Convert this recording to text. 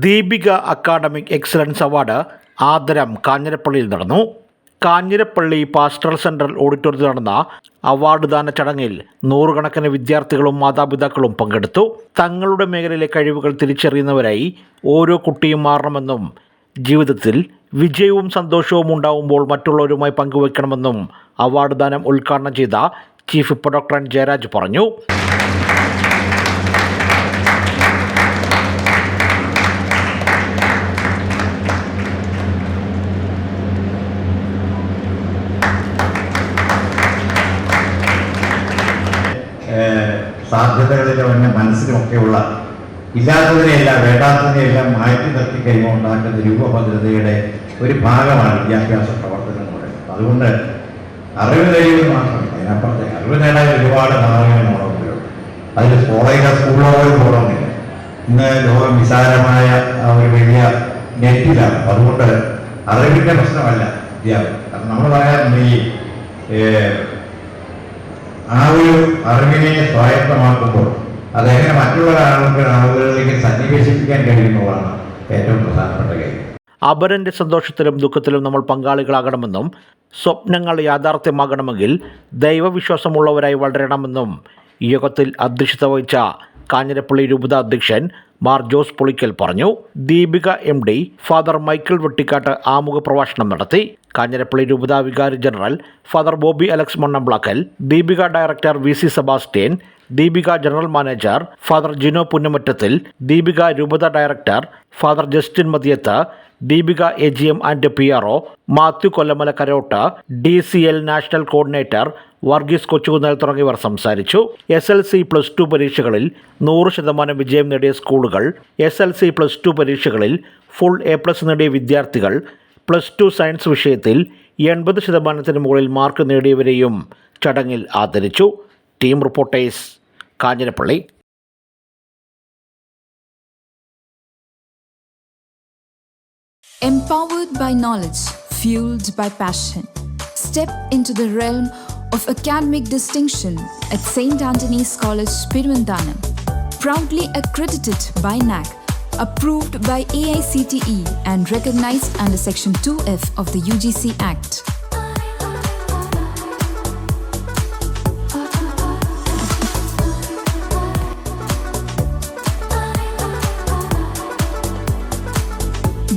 Deepika academic excellence award ആദരം കാഞ്ഞിരപ്പള്ളിയിൽ നടന്നു. Kanjirappally pastoral central ഓഡിറ്റോറിയത്തിൽ നടന്ന അവാർഡ് ദാന ചടങ്ങിൽ നൂറുകണക്കിന് വിദ്യാർത്ഥികളും മാതാപിതാക്കളും പങ്കെടുത്തു. തങ്ങളുടെ മേഖലയിലെ കഴിവുകൾ തിരിച്ചറിയുന്നവരായി ഓരോ കുട്ടിയും മാറണമെന്നും ജീവിതത്തിൽ വിജയവും സന്തോഷവും ഉണ്ടാവുമ്പോൾ മറ്റുള്ളവരുമായി പങ്കുവയ്ക്കണമെന്നും അവാർഡ് ദാനം ഉദ്ഘാടനം ചെയ്ത ചീഫ് ഇപ്പ ഡോക്ടർ ജയരാജ് പറഞ്ഞു. സാധ്യതകളിലും എന്നെ മനസ്സിലുമൊക്കെയുള്ള ഇല്ലാത്തതിനെയെല്ലാം വേണ്ടാത്തതിനെയെല്ലാം മാറ്റി നിർത്തി കഴിയുമ്പോൾ ഉണ്ടാക്കുന്ന രൂപഭദ്രതയുടെ ഒരു ഭാഗമാണ് വിദ്യാഭ്യാസ പ്രവർത്തനം എന്ന് പറയുന്നത്. അതുകൊണ്ട് അറിവ് നേടിയത് മാത്രമല്ല അതിനപ്പുറത്തെ അറിവ് നേടാൻ ഒരുപാട് മാർഗങ്ങൾ നമ്മുടെ അതിൽ കോളേജ് സ്കൂളോ പോലും പോകണമെന്നില്ല ഇന്ന് ലോകം വിശാലമായ ഒരു വലിയ നെറ്റിലാണ്. അതുകൊണ്ട് അറിവിന്റെ പ്രശ്നമല്ല വിദ്യാഭ്യാസം. കാരണം നമ്മൾ പറയാറുണ്ട് ഈ ആ ഒരു അറിവിനെ സ്വായത്തമാക്കുമ്പോൾ അതെങ്ങനെ മറ്റുള്ള ആളുകൾ ആളുകളിലേക്ക് സന്നിവേശിപ്പിക്കാൻ കഴിയുന്നതാണ് ഏറ്റവും പ്രധാനപ്പെട്ട കാര്യം. അപരന്റെ സന്തോഷത്തിലും ദുഃഖത്തിലും നമ്മൾ പങ്കാളികളാകണമെന്നും സ്വപ്നങ്ങൾ യാഥാർത്ഥ്യമാകണമെങ്കിൽ ദൈവവിശ്വാസമുള്ളവരായി വളരണമെന്നും യോഗത്തിൽ അധ്യക്ഷത വഹിച്ച കാഞ്ഞിരപ്പള്ളി രൂപത അധ്യക്ഷൻ മാർ ജോസ് പുളിക്കൽ പറഞ്ഞു. Deepika M D father Michael Vettikattu ആമുഖ പ്രഭാഷണം നടത്തി. കാഞ്ഞിരപ്പള്ളി രൂപതാ വികാരി general father Bobby Alex Mannamplackal Deepika director V C Sebastian Deepika general manager father Jino Punnamattathil Deepika രൂപത director father Justin Mathiyath Deepika A. G. M. And P. R. O. Mathew Kollamala Karott D. C. L. National coordinator Varghese Kochukunnel തുടങ്ങിയവർ സംസാരിച്ചു. S. L. C. Plus two പരീക്ഷകളിൽ നൂറ് ശതമാനം വിജയം നേടിയ സ്കൂളുകൾ S. L. C. Plus two പരീക്ഷകളിൽ full A plus നേടിയ വിദ്യാർത്ഥികൾ പ്ലസ് ടു സയൻസ് വിഷയത്തിൽ എൺപത് ശതമാനത്തിന് മുകളിൽ മാർക്ക് നേടിയവരെയും ചടങ്ങിൽ ആദരിച്ചു. Team reporters Kanjirappally. Empowered by knowledge, fueled by passion. Step into the realm of academic distinction at St. Anthony's College, Pirvandanam. Proudly accredited by NAC, approved by AICTE, and recognized under Section 2F of the UGC Act.